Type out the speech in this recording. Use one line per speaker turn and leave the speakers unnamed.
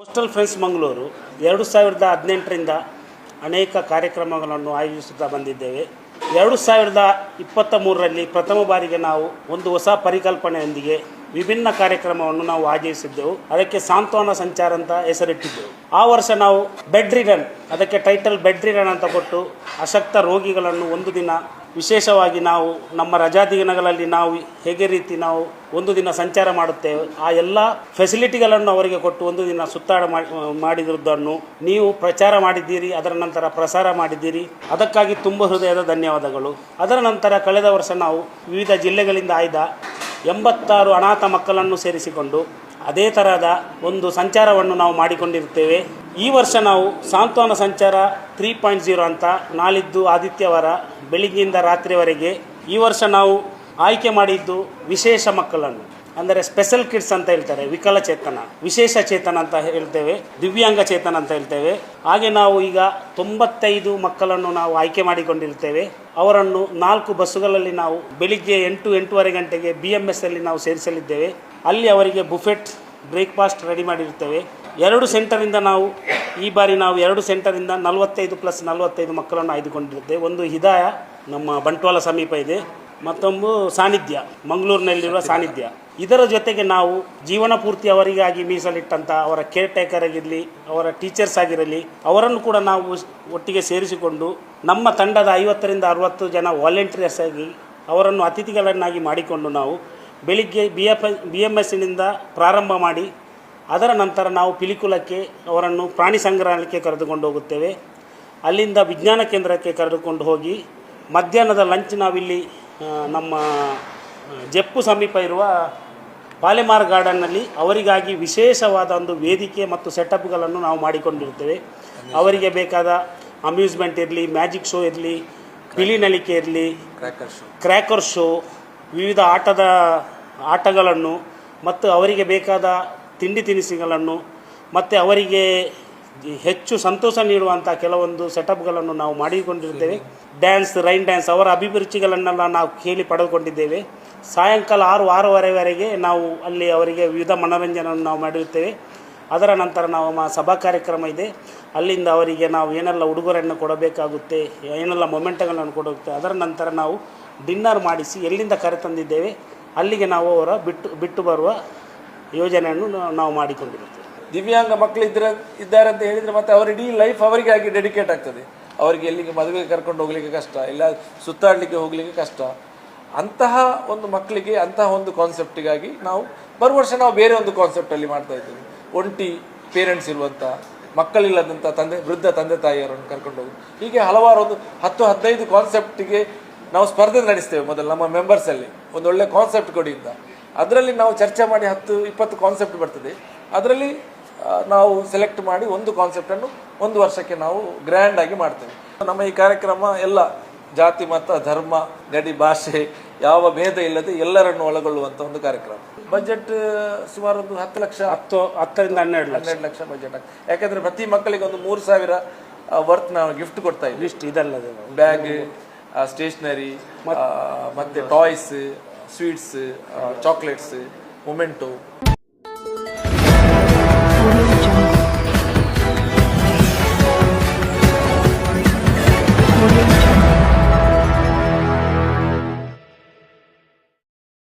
Coastal friends Mangaluru ಎರಡು ಸಾವಿರದ ಹದಿನೆಂಟರಿಂದ ಅನೇಕ ಕಾರ್ಯಕ್ರಮಗಳನ್ನು ಆಯೋಜಿಸುತ್ತಾ ಬಂದಿದ್ದೇವೆ. ಎರಡು ಸಾವಿರದ ಇಪ್ಪತ್ತ ಮೂರರಲ್ಲಿ ಪ್ರಥಮ ಬಾರಿಗೆ ನಾವು ಒಂದು ಹೊಸ ಪರಿಕಲ್ಪನೆಯೊಂದಿಗೆ ವಿಭಿನ್ನ ಕಾರ್ಯಕ್ರಮವನ್ನು ನಾವು ಆಯೋಜಿಸಿದ್ದೆವು. ಅದಕ್ಕೆ ಸಾಂತ್ವನ ಸಂಚಾರ ಅಂತ ಹೆಸರಿಟ್ಟಿದ್ದೆವು. ಆ ವರ್ಷ ನಾವು ಬೆಡ್ ರಿಡನ್ ಅದಕ್ಕೆ ಟೈಟಲ್ ಬೆಡ್ ರಿಡನ್ ಅಂತ ಕೊಟ್ಟು ಅಶಕ್ತ ರೋಗಿಗಳನ್ನು ಒಂದು ದಿನ ವಿಶೇಷವಾಗಿ ನಾವು ನಮ್ಮ ರಜಾ ದಿನಗಳಲ್ಲಿ ನಾವು ಹೇಗೆ ರೀತಿ ನಾವು ಒಂದು ದಿನ ಸಂಚಾರ ಮಾಡುತ್ತೇವೆ, ಆ ಎಲ್ಲ ಫೆಸಿಲಿಟಿಗಳನ್ನು ಅವರಿಗೆ ಕೊಟ್ಟು ಒಂದು ದಿನ ಸುತ್ತಾಡ ಮಾಡಿ ಮಾಡಿರುವುದನ್ನು ನೀವು ಪ್ರಚಾರ ಮಾಡಿದ್ದೀರಿ, ಅದರ ನಂತರ ಪ್ರಸಾರ ಮಾಡಿದ್ದೀರಿ. ಅದಕ್ಕಾಗಿ ತುಂಬ ಹೃದಯದ ಧನ್ಯವಾದಗಳು. ಅದರ ನಂತರ ಕಳೆದ ವರ್ಷ ನಾವು ವಿವಿಧ ಜಿಲ್ಲೆಗಳಿಂದ ಆಯ್ದ ಎಂಬತ್ತಾರು ಅನಾಥ ಮಕ್ಕಳನ್ನು ಸೇರಿಸಿಕೊಂಡು ಅದೇ ತರಹದ ಒಂದು ಸಂಚಾರವನ್ನು ನಾವು ಮಾಡಿಕೊಂಡಿರುತ್ತೇವೆ. ಈ ವರ್ಷ ನಾವು ಸಾಂತ್ವನ ಸಂಚಾರ ತ್ರೀ ಪಾಯಿಂಟ್ ಜೀರೋ ಅಂತ ನಾಳಿದ್ದು ಆದಿತ್ಯವಾರ ಬೆಳಿಗ್ಗೆಯಿಂದ ರಾತ್ರಿವರೆಗೆ ಈ ವರ್ಷ ನಾವು ಆಯ್ಕೆ ಮಾಡಿದ್ದು ವಿಶೇಷ ಮಕ್ಕಳನ್ನು, ಅಂದರೆ ಸ್ಪೆಷಲ್ ಕಿಡ್ಸ್ ಅಂತ ಹೇಳ್ತಾರೆ ವಿಕಲಚೇತನ ವಿಶೇಷ ಚೇತನ ಅಂತ ಹೇಳ್ತೇವೆ, ದಿವ್ಯಾಂಗ ಚೇತನ ಅಂತ ಹೇಳ್ತೇವೆ. ಹಾಗೆ ನಾವು ಈಗ ತೊಂಬತ್ತೈದು ಮಕ್ಕಳನ್ನು ನಾವು ಆಯ್ಕೆ ಮಾಡಿಕೊಂಡಿರ್ತೇವೆ. ಅವರನ್ನು ನಾಲ್ಕು ಬಸ್ಸುಗಳಲ್ಲಿ ನಾವು ಬೆಳಿಗ್ಗೆ ಎಂಟು, ಎಂಟೂವರೆ ಗಂಟೆಗೆ ಬಿ ಎಂ ಎಸ್ ಅಲ್ಲಿ ನಾವು ಸೇರಿಸಲಿದ್ದೇವೆ. ಅಲ್ಲಿ ಅವರಿಗೆ ಬುಫೆಟ್, ಬ್ರೇಕ್ಫಾಸ್ಟ್ ರೆಡಿ ಮಾಡಿರ್ತೇವೆ. ಎರಡು ಸೆಂಟರಿಂದ ನಾವು ಈ ಬಾರಿ ನಾವು ಎರಡು ಸೆಂಟರಿಂದ ನಲವತ್ತೈದು ಪ್ಲಸ್ ನಲವತ್ತೈದು ಮಕ್ಕಳನ್ನು ಆಯ್ದುಕೊಂಡಿರ್ತೇವೆ ಒಂದು ಹಿದಾಯ ನಮ್ಮ ಬಂಟ್ವಾಳ ಸಮೀಪ ಇದೆ. ಮತ್ತೊಂದು ಸಾನ್ನಿಧ್ಯ ಮಂಗಳೂರಿನಲ್ಲಿರುವ ಸಾನ್ನಿಧ್ಯ ಇದರ ಜೊತೆಗೆ ನಾವು ಜೀವನ ಪೂರ್ತಿ ಅವರಿಗಾಗಿ ಮೀಸಲಿಟ್ಟಂಥ ಅವರ ಕೇರ್ ಟೇಕರ್ ಆಗಿರಲಿ ಅವರ ಟೀಚರ್ಸ್ ಆಗಿರಲಿ ಅವರನ್ನು ಕೂಡ ನಾವು ಒಟ್ಟಿಗೆ ಸೇರಿಸಿಕೊಂಡು ನಮ್ಮ ತಂಡದ ಐವತ್ತರಿಂದ ಅರವತ್ತು ಜನ ವಾಲಂಟಿಯರ್ಸ್ ಆಗಿ ಅವರನ್ನು ಅತಿಥಿಗಳನ್ನಾಗಿ ಮಾಡಿಕೊಂಡು ನಾವು ಬೆಳಿಗ್ಗೆ ಬಿ ಎಫ್ ಬಿ ಎಂ ಎಸ್ಸಿನಿಂದ ಪ್ರಾರಂಭ ಮಾಡಿ ಅದರ ನಂತರ ನಾವು ಪಿಲಿಕುಲಕ್ಕೆ ಅವರನ್ನು ಪ್ರಾಣಿ ಸಂಗ್ರಹಾಲಯಕ್ಕೆ ಕರೆದುಕೊಂಡು ಹೋಗುತ್ತೇವೆ. ಅಲ್ಲಿಂದ ವಿಜ್ಞಾನ ಕೇಂದ್ರಕ್ಕೆ ಕರೆದುಕೊಂಡು ಹೋಗಿ ಮಧ್ಯಾಹ್ನದ ಲಂಚ್ ನಾವಿಲ್ಲಿ ನಮ್ಮ ಜಪ್ಪು ಸಮೀಪ ಇರುವ ಪಾಲೆಮಾರ್ ಗಾರ್ಡನ್ನಲ್ಲಿ ಅವರಿಗಾಗಿ ವಿಶೇಷವಾದ ಒಂದು ವೇದಿಕೆ ಮತ್ತು ಸೆಟಪ್ಗಳನ್ನು ನಾವು ಮಾಡಿಕೊಂಡಿರ್ತೇವೆ ಅವರಿಗೆ ಬೇಕಾದ ಅಮ್ಯೂಸ್ಮೆಂಟ್ ಇರಲಿ ಮ್ಯಾಜಿಕ್ ಶೋ ಇರಲಿ ಬಿಳಿ ನಳಿಕೆ ಇರಲಿ ಕ್ರ್ಯಾಕರ್ ಶೋ ವಿವಿಧ ಆಟದ ಆಟಗಳನ್ನು ಮತ್ತು ಅವರಿಗೆ ಬೇಕಾದ ತಿಂಡಿ ತಿನಿಸುಗಳನ್ನು ಮತ್ತು ಅವರಿಗೆ ಹೆಚ್ಚು ಸಂತೋಷ ನೀಡುವಂಥ ಕೆಲವೊಂದು ಸೆಟಪ್ಗಳನ್ನು ನಾವು ಮಾಡಿಕೊಂಡಿರ್ತೇವೆ ಡ್ಯಾನ್ಸ್ ರೈನ್ ಡ್ಯಾನ್ಸ್ ಅವರ ಅಭಿರುಚಿಗಳನ್ನೆಲ್ಲ ನಾವು ಕೇಳಿ ಪಡೆದುಕೊಂಡಿದ್ದೇವೆ. ಸಾಯಂಕಾಲ ಆರು ಆರೂವರೆವರೆಗೆ ನಾವು ಅಲ್ಲಿ ಅವರಿಗೆ ವಿವಿಧ ಮನೋರಂಜನೆಯನ್ನು ನಾವು ಮಾಡಿರುತ್ತೇವೆ. ಅದರ ನಂತರ ನಾವು ಸಭಾ ಕಾರ್ಯಕ್ರಮ ಇದೆ. ಅಲ್ಲಿಂದ ಅವರಿಗೆ ನಾವು ಏನೆಲ್ಲ ಉಡುಗೊರೆಯನ್ನು ಕೊಡಬೇಕಾಗುತ್ತೆ, ಏನೆಲ್ಲ ಮೊಮೆಂಟ್ಗಳನ್ನು ಕೊಡುತ್ತೆ, ಅದರ ನಂತರ ನಾವು ಡಿನ್ನರ್ ಮಾಡಿಸಿ ಎಲ್ಲಿಂದ ಕರೆತಂದಿದ್ದೇವೆ, ಅಲ್ಲಿಗೆ ನಾವು ಅವರ ಬಿಟ್ಟು ಬಿಟ್ಟು ಬರುವ ಯೋಜನೆಯನ್ನು ನಾವು- ಮಾಡಿಕೊಂಡಿರುತ್ತೇವೆ.
ದಿವ್ಯಾಂಗ ಮಕ್ಕಳು ಇದ್ರೆ ಇದ್ದಾರೆ ಅಂತ ಹೇಳಿದ್ರೆ ಮತ್ತೆ ಅವ್ರ ಇಡೀ ಲೈಫ್ ಅವರಿಗಾಗಿ ಡೆಡಿಕೇಟ್ ಆಗ್ತದೆ. ಅವರಿಗೆ ಎಲ್ಲಿಗೆ ಮದುವೆಗೆ ಕರ್ಕೊಂಡು ಹೋಗ್ಲಿಕ್ಕೆ ಕಷ್ಟ, ಇಲ್ಲ ಸುತ್ತಾಡಲಿಕ್ಕೆ ಹೋಗ್ಲಿಕ್ಕೆ ಕಷ್ಟ. ಅಂತಹ ಒಂದು ಮಕ್ಕಳಿಗೆ ಅಂತಹ ಒಂದು ಕಾನ್ಸೆಪ್ಟಿಗಾಗಿ ನಾವು ಬರುವ ವರ್ಷ ನಾವು ಬೇರೆ ಒಂದು ಕಾನ್ಸೆಪ್ಟ್ ಅಲ್ಲಿ ಮಾಡ್ತಾ ಇದ್ದೀವಿ. ಒಂಟಿ ಪೇರೆಂಟ್ಸ್ ಇರುವಂಥ ಮಕ್ಕಳಿಲ್ಲದಂಥ ತಂದೆ, ವೃದ್ಧ ತಂದೆ ತಾಯಿಯವರನ್ನು ಕರ್ಕೊಂಡು ಹೋಗಿ. ಹೀಗೆ ಹಲವಾರು ಒಂದು ಹತ್ತು, ಹದಿನೈದು ಕಾನ್ಸೆಪ್ಟಿಗೆ ನಾವು ಸ್ಪರ್ಧೆ ನಡೆಸ್ತೇವೆ ಮೊದಲು ನಮ್ಮ ಮೆಂಬರ್ಸ್ ಅಲ್ಲಿ. ಒಂದು ಒಳ್ಳೆ ಕಾನ್ಸೆಪ್ಟ್ ಕೊಡಿಯಿಂದ ಅದರಲ್ಲಿ ನಾವು ಚರ್ಚೆ ಮಾಡಿ ಹತ್ತು ಇಪ್ಪತ್ತು ಕಾನ್ಸೆಪ್ಟ್ ಬರ್ತದೆ. ಅದರಲ್ಲಿ ನಾವು ಸೆಲೆಕ್ಟ್ ಮಾಡಿ ಒಂದು ಕಾನ್ಸೆಪ್ಟನ್ನು ಒಂದು ವರ್ಷಕ್ಕೆ ನಾವು ಗ್ರ್ಯಾಂಡ್ ಆಗಿ ಮಾಡ್ತೇವೆ. ನಮ್ಮ ಈ ಕಾರ್ಯಕ್ರಮ ಎಲ್ಲ ಜಾತಿ ಮತ ಧರ್ಮ ಗಡಿ ಭಾಷೆ ಯಾವ ಭೇದ ಇಲ್ಲದೆ ಎಲ್ಲರನ್ನು ಒಳಗೊಳ್ಳುವಂಥ ಒಂದು ಕಾರ್ಯಕ್ರಮ. ಬಜೆಟ್ ಸುಮಾರು ಒಂದು ಹತ್ತು ಲಕ್ಷ.
ಹತ್ತು ಹತ್ತರಿಂದ ಹನ್ನೆರಡು ಲಕ್ಷ.
ಹನ್ನೆರಡು ಲಕ್ಷ ಬಜೆಟ್ ಯಾಕಂದ್ರೆ ಪ್ರತಿ ಮಕ್ಕಳಿಗೆ ಒಂದು ಮೂರು ಸಾವಿರ ವರ್ತ್ ನಾವು ಗಿಫ್ಟ್ ಕೊಡ್ತಾ ಇದ್ವಿ
ಇಷ್ಟು ಇದಲ್ಲದೆ
ಬ್ಯಾಗ್ ಸ್ಟೇಷನರಿ ಮತ್ತೆ ಟಾಯ್ಸ್ ஸ்வீட்ஸு சாக்லேட்ஸு மொமெண்டோ.